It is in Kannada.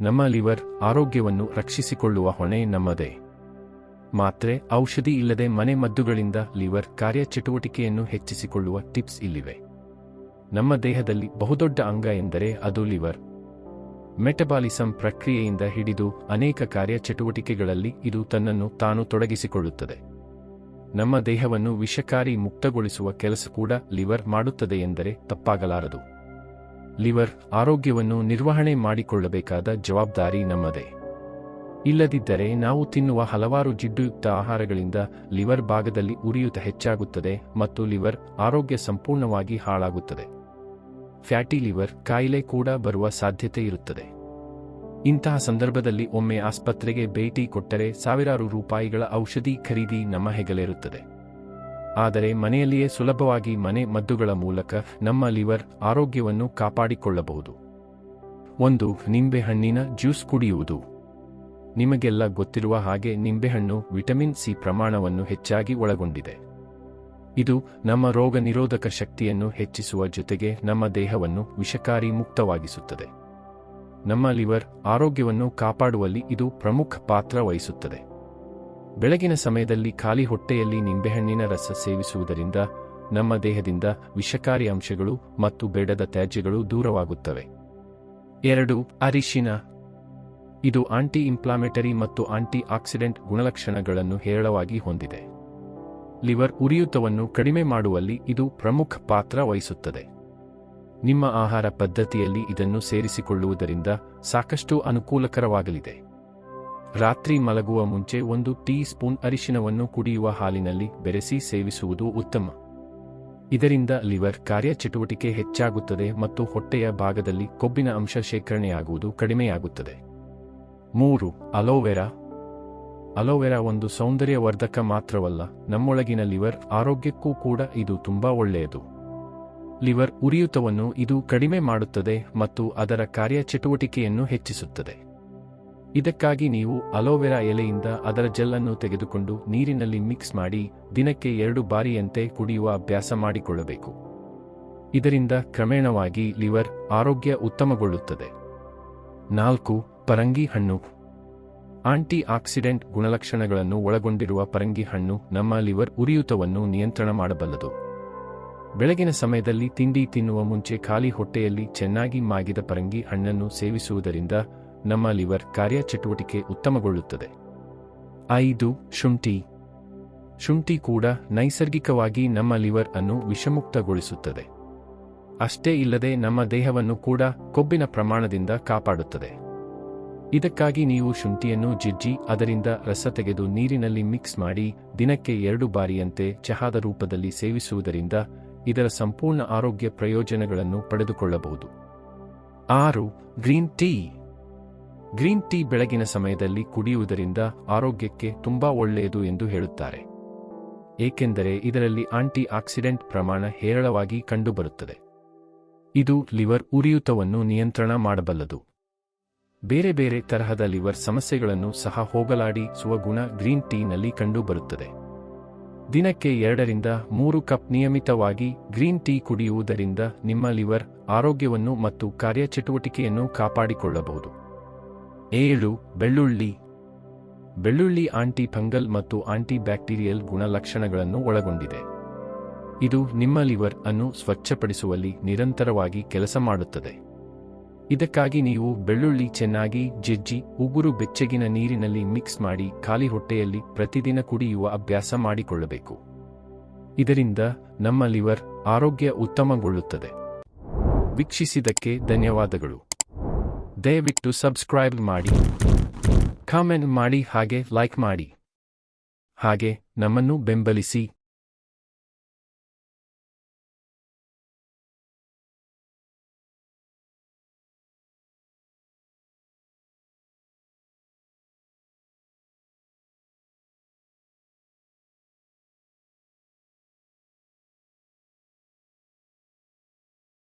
ನಮ್ಮ ಲಿವರ್ ಆರೋಗ್ಯವನ್ನು ರಕ್ಷಿಸಿಕೊಳ್ಳುವ ಹೊಣೆ ನಮ್ಮದೇ. ಮಾತ್ರೆ, ಔಷಧಿ ಇಲ್ಲದೆ ಮನೆ ಮದ್ದುಗಳಿಂದ ಲಿವರ್ ಕಾರ್ಯಚಟುವಟಿಕೆಯನ್ನು ಹೆಚ್ಚಿಸಿಕೊಳ್ಳುವ ಟಿಪ್ಸ್ ಇಲ್ಲಿವೆ. ನಮ್ಮ ದೇಹದಲ್ಲಿ ಬಹುದೊಡ್ಡ ಅಂಗ ಎಂದರೆ ಅದು ಲಿವರ್. ಮೆಟಬಾಲಿಸಂ ಪ್ರಕ್ರಿಯೆಯಿಂದ ಹಿಡಿದು ಅನೇಕ ಕಾರ್ಯಚಟುವಟಿಕೆಗಳಲ್ಲಿ ಇದು ತನ್ನನ್ನು ತಾನು ತೊಡಗಿಸಿಕೊಳ್ಳುತ್ತದೆ. ನಮ್ಮ ದೇಹವನ್ನು ವಿಷಕಾರಿ ಮುಕ್ತಗೊಳಿಸುವ ಕೆಲಸ ಕೂಡ ಲಿವರ್ ಮಾಡುತ್ತದೆ ಎಂದರೆ ತಪ್ಪಾಗಲಾರದು. ಲಿವರ್ ಆರೋಗ್ಯವನ್ನು ನಿರ್ವಹಣೆ ಮಾಡಿಕೊಳ್ಳಬೇಕಾದ ಜವಾಬ್ದಾರಿ ನಮ್ಮದೇ. ಇಲ್ಲದಿದ್ದರೆ ನಾವು ತಿನ್ನುವ ಹಲವಾರು ಜಿಡ್ಡುಯುಕ್ತ ಆಹಾರಗಳಿಂದ ಲಿವರ್ ಭಾಗದಲ್ಲಿ ಉರಿಯೂತ ಹೆಚ್ಚಾಗುತ್ತದೆ ಮತ್ತು ಲಿವರ್ ಆರೋಗ್ಯ ಸಂಪೂರ್ಣವಾಗಿ ಹಾಳಾಗುತ್ತದೆ. ಫ್ಯಾಟಿ ಲಿವರ್ ಕಾಯಿಲೆ ಕೂಡ ಬರುವ ಸಾಧ್ಯತೆ ಇರುತ್ತದೆ. ಇಂತಹ ಸಂದರ್ಭದಲ್ಲಿ ಒಮ್ಮೆ ಆಸ್ಪತ್ರೆಗೆ ಭೇಟಿ ಕೊಟ್ಟರೆ ಸಾವಿರಾರು ರೂಪಾಯಿಗಳ ಔಷಧಿ ಖರೀದಿ ನಮ್ಮ ಹೆಗಲೇರುತ್ತದೆ. ಆದರೆ ಮನೆಯಲ್ಲಿಯೇ ಸುಲಭವಾಗಿ ಮನೆ ಮದ್ದುಗಳ ಮೂಲಕ ನಮ್ಮ ಲಿವರ್ ಆರೋಗ್ಯವನ್ನು ಕಾಪಾಡಿಕೊಳ್ಳಬಹುದು. ಒಂದು, ನಿಂಬೆಹಣ್ಣಿನ ಜ್ಯೂಸ್ ಕುಡಿಯುವುದು. ನಿಮಗೆಲ್ಲ ಗೊತ್ತಿರುವ ಹಾಗೆ ನಿಂಬೆಹಣ್ಣು ವಿಟಮಿನ್ ಸಿ ಪ್ರಮಾಣವನ್ನು ಹೆಚ್ಚಾಗಿ ಒಳಗೊಂಡಿದೆ. ಇದು ನಮ್ಮ ರೋಗ ನಿರೋಧಕ ಶಕ್ತಿಯನ್ನು ಹೆಚ್ಚಿಸುವ ಜೊತೆಗೆ ನಮ್ಮ ದೇಹವನ್ನು ವಿಷಕಾರಿ ಮುಕ್ತವಾಗಿಸುತ್ತದೆ. ನಮ್ಮ ಲಿವರ್ ಆರೋಗ್ಯವನ್ನು ಕಾಪಾಡುವಲ್ಲಿ ಇದು ಪ್ರಮುಖ ಪಾತ್ರ ವಹಿಸುತ್ತದೆ. ಬೆಳಗಿನ ಸಮಯದಲ್ಲಿ ಖಾಲಿ ಹೊಟ್ಟೆಯಲ್ಲಿ ನಿಂಬೆಹಣ್ಣಿನ ರಸ ಸೇವಿಸುವುದರಿಂದ ನಮ್ಮ ದೇಹದಿಂದ ವಿಷಕಾರಿ ಅಂಶಗಳು ಮತ್ತು ಬೇಡದ ತ್ಯಾಜ್ಯಗಳು ದೂರವಾಗುತ್ತವೆ. ಎರಡು, ಅರಿಶಿನ. ಇದು ಆಂಟಿ ಇಂಪ್ಲಾಮೆಟರಿ ಮತ್ತು ಆಂಟಿ ಆಕ್ಸಿಡೆಂಟ್ ಗುಣಲಕ್ಷಣಗಳನ್ನು ಹೇರಳವಾಗಿ ಹೊಂದಿದೆ. ಲಿವರ್ ಉರಿಯೂತವನ್ನು ಕಡಿಮೆ ಮಾಡುವಲ್ಲಿ ಇದು ಪ್ರಮುಖ ಪಾತ್ರ ವಹಿಸುತ್ತದೆ. ನಿಮ್ಮ ಆಹಾರ ಪದ್ಧತಿಯಲ್ಲಿ ಇದನ್ನು ಸೇರಿಸಿಕೊಳ್ಳುವುದರಿಂದ ಸಾಕಷ್ಟು ಅನುಕೂಲಕರವಾಗಲಿದೆ. ರಾತ್ರಿ ಮಲಗುವ ಮುಂಚೆ ಒಂದು ಟೀ ಸ್ಪೂನ್ ಅರಿಶಿನವನ್ನು ಕುಡಿಯುವ ಹಾಲಿನಲ್ಲಿ ಬೆರೆಸಿ ಸೇವಿಸುವುದು ಉತ್ತಮ. ಇದರಿಂದ ಲಿವರ್ ಕಾರ್ಯಚಟುವಟಿಕೆ ಹೆಚ್ಚಾಗುತ್ತದೆ ಮತ್ತು ಹೊಟ್ಟೆಯ ಭಾಗದಲ್ಲಿ ಕೊಬ್ಬಿನ ಅಂಶ ಶೇಖರಣೆಯಾಗುವುದು ಕಡಿಮೆಯಾಗುತ್ತದೆ. ಮೂರು, ಅಲೋವೆರಾ. ಅಲೋವೆರಾ ಒಂದು ಸೌಂದರ್ಯವರ್ಧಕ ಮಾತ್ರವಲ್ಲ, ನಮ್ಮೊಳಗಿನ ಲಿವರ್ ಆರೋಗ್ಯಕ್ಕೂ ಕೂಡ ಇದು ತುಂಬಾ ಒಳ್ಳೆಯದು. ಲಿವರ್ ಉರಿಯೂತವನ್ನು ಇದು ಕಡಿಮೆ ಮಾಡುತ್ತದೆ ಮತ್ತು ಅದರ ಕಾರ್ಯಚಟುವಟಿಕೆಯನ್ನು ಹೆಚ್ಚಿಸುತ್ತದೆ. ಇದಕ್ಕಾಗಿ ನೀವು ಅಲೋವೆರಾ ಎಲೆಯಿಂದ ಅದರ ಜೆಲ್ಲನ್ನು ತೆಗೆದುಕೊಂಡು ನೀರಿನಲ್ಲಿ ಮಿಕ್ಸ್ ಮಾಡಿ ದಿನಕ್ಕೆ ಎರಡು ಬಾರಿಯಂತೆ ಕುಡಿಯುವ ಅಭ್ಯಾಸ ಮಾಡಿಕೊಳ್ಳಬೇಕು. ಇದರಿಂದ ಕ್ರಮೇಣವಾಗಿ ಲಿವರ್ ಆರೋಗ್ಯ ಉತ್ತಮಗೊಳ್ಳುತ್ತದೆ. ನಾಲ್ಕು, ಪರಂಗಿ ಹಣ್ಣು. ಆಂಟಿ ಆಕ್ಸಿಡೆಂಟ್ ಗುಣಲಕ್ಷಣಗಳನ್ನು ಒಳಗೊಂಡಿರುವ ಪರಂಗಿ ಹಣ್ಣು ನಮ್ಮ ಲಿವರ್ ಉರಿಯೂತವನ್ನು ನಿಯಂತ್ರಣ ಮಾಡಬಲ್ಲದು. ಬೆಳಗಿನ ಸಮಯದಲ್ಲಿ ತಿಂಡಿ ತಿನ್ನುವ ಮುಂಚೆ ಖಾಲಿ ಹೊಟ್ಟೆಯಲ್ಲಿ ಚೆನ್ನಾಗಿ ಮಾಗಿದ ಪರಂಗಿ ಹಣ್ಣನ್ನು ಸೇವಿಸುವುದರಿಂದ ನಮ್ಮ ಲಿವರ್ ಕಾರ್ಯಚಟುವಟಿಕೆ ಉತ್ತಮಗೊಳ್ಳುತ್ತದೆ. ಐದು, ಶುಂಠಿ. ಶುಂಠಿ ಕೂಡ ನೈಸರ್ಗಿಕವಾಗಿ ನಮ್ಮ ಲಿವರ್ ಅನ್ನು ವಿಷಮುಕ್ತಗೊಳಿಸುತ್ತದೆ. ಅಷ್ಟೇ ಇಲ್ಲದೆ ನಮ್ಮ ದೇಹವನ್ನು ಕೂಡ ಕೊಬ್ಬಿನ ಪ್ರಮಾಣದಿಂದ ಕಾಪಾಡುತ್ತದೆ. ಇದಕ್ಕಾಗಿ ನೀವು ಶುಂಠಿಯನ್ನು ಜಿಜ್ಜಿ ಅದರಿಂದ ರಸ ತೆಗೆದು ನೀರಿನಲ್ಲಿ ಮಿಕ್ಸ್ ಮಾಡಿ ದಿನಕ್ಕೆ ಎರಡು ಬಾರಿಯಂತೆ ಚಹಾದ ರೂಪದಲ್ಲಿ ಸೇವಿಸುವುದರಿಂದ ಇದರ ಸಂಪೂರ್ಣ ಆರೋಗ್ಯ ಪ್ರಯೋಜನಗಳನ್ನು ಪಡೆದುಕೊಳ್ಳಬಹುದು. ಆರು, ಗ್ರೀನ್ ಟೀ. ಗ್ರೀನ್ ಟೀ ಬೆಳಗಿನ ಸಮಯದಲ್ಲಿ ಕುಡಿಯುವುದರಿಂದ ಆರೋಗ್ಯಕ್ಕೆ ತುಂಬಾ ಒಳ್ಳೆಯದು ಎಂದು ಹೇಳುತ್ತಾರೆ. ಏಕೆಂದರೆ ಇದರಲ್ಲಿ ಆಂಟಿ ಆಕ್ಸಿಡೆಂಟ್ ಪ್ರಮಾಣ ಹೇರಳವಾಗಿ ಕಂಡುಬರುತ್ತದೆ. ಇದು ಲಿವರ್ ಉರಿಯೂತವನ್ನು ನಿಯಂತ್ರಣ ಮಾಡಬಲ್ಲದು. ಬೇರೆ ಬೇರೆ ತರಹದ ಲಿವರ್ ಸಮಸ್ಯೆಗಳನ್ನು ಸಹ ಹೋಗಲಾಡಿಸುವ ಗುಣ ಗ್ರೀನ್ ಟೀನಲ್ಲಿ ಕಂಡುಬರುತ್ತದೆ. ದಿನಕ್ಕೆ ಎರಡರಿಂದ ಮೂರು ಕಪ್ ನಿಯಮಿತವಾಗಿ ಗ್ರೀನ್ ಟೀ ಕುಡಿಯುವುದರಿಂದ ನಿಮ್ಮ ಲಿವರ್ ಆರೋಗ್ಯವನ್ನು ಮತ್ತು ಕಾರ್ಯಚಟುವಟಿಕೆಯನ್ನು ಕಾಪಾಡಿಕೊಳ್ಳಬಹುದು. ಏಳು, ಬೆಳ್ಳುಳ್ಳಿ. ಬೆಳ್ಳುಳ್ಳಿ ಆಂಟಿ ಫಂಗಲ್ ಮತ್ತು ಆಂಟಿ ಬ್ಯಾಕ್ಟೀರಿಯಲ್ ಗುಣಲಕ್ಷಣಗಳನ್ನು ಒಳಗೊಂಡಿದೆ. ಇದು ನಿಮ್ಮ ಲಿವರ್ ಅನ್ನು ಸ್ವಚ್ಛಪಡಿಸುವಲ್ಲಿ ನಿರಂತರವಾಗಿ ಕೆಲಸ ಮಾಡುತ್ತದೆ. ಇದಕ್ಕಾಗಿ ನೀವು ಬೆಳ್ಳುಳ್ಳಿ ಚೆನ್ನಾಗಿ ಜಜ್ಜಿ, ಉಗುರು ಬೆಚ್ಚಗಿನ ನೀರಿನಲ್ಲಿ ಮಿಕ್ಸ್ ಮಾಡಿ ಖಾಲಿ ಹೊಟ್ಟೆಯಲ್ಲಿ ಪ್ರತಿದಿನ ಕುಡಿಯುವ ಅಭ್ಯಾಸ ಮಾಡಿಕೊಳ್ಳಬೇಕು. ಇದರಿಂದ ನಮ್ಮ ಲಿವರ್ ಆರೋಗ್ಯ ಉತ್ತಮಗೊಳ್ಳುತ್ತದೆ. ವೀಕ್ಷಿಸಿದ್ದಕ್ಕೆ ಧನ್ಯವಾದಗಳು. ದಯವಿಟ್ಟು ಸಬ್ಸ್ಕ್ರೈಬ್ ಮಾಡಿ. ಕಾಮೆಂಟ್ ಮಾಡಿ ಹಾಗೆ ಲೈಕ್ ಮಾಡಿ. ಹಾಗೆ ನಮ್ಮನ್ನು ಬೆಂಬಲಿಸಿ.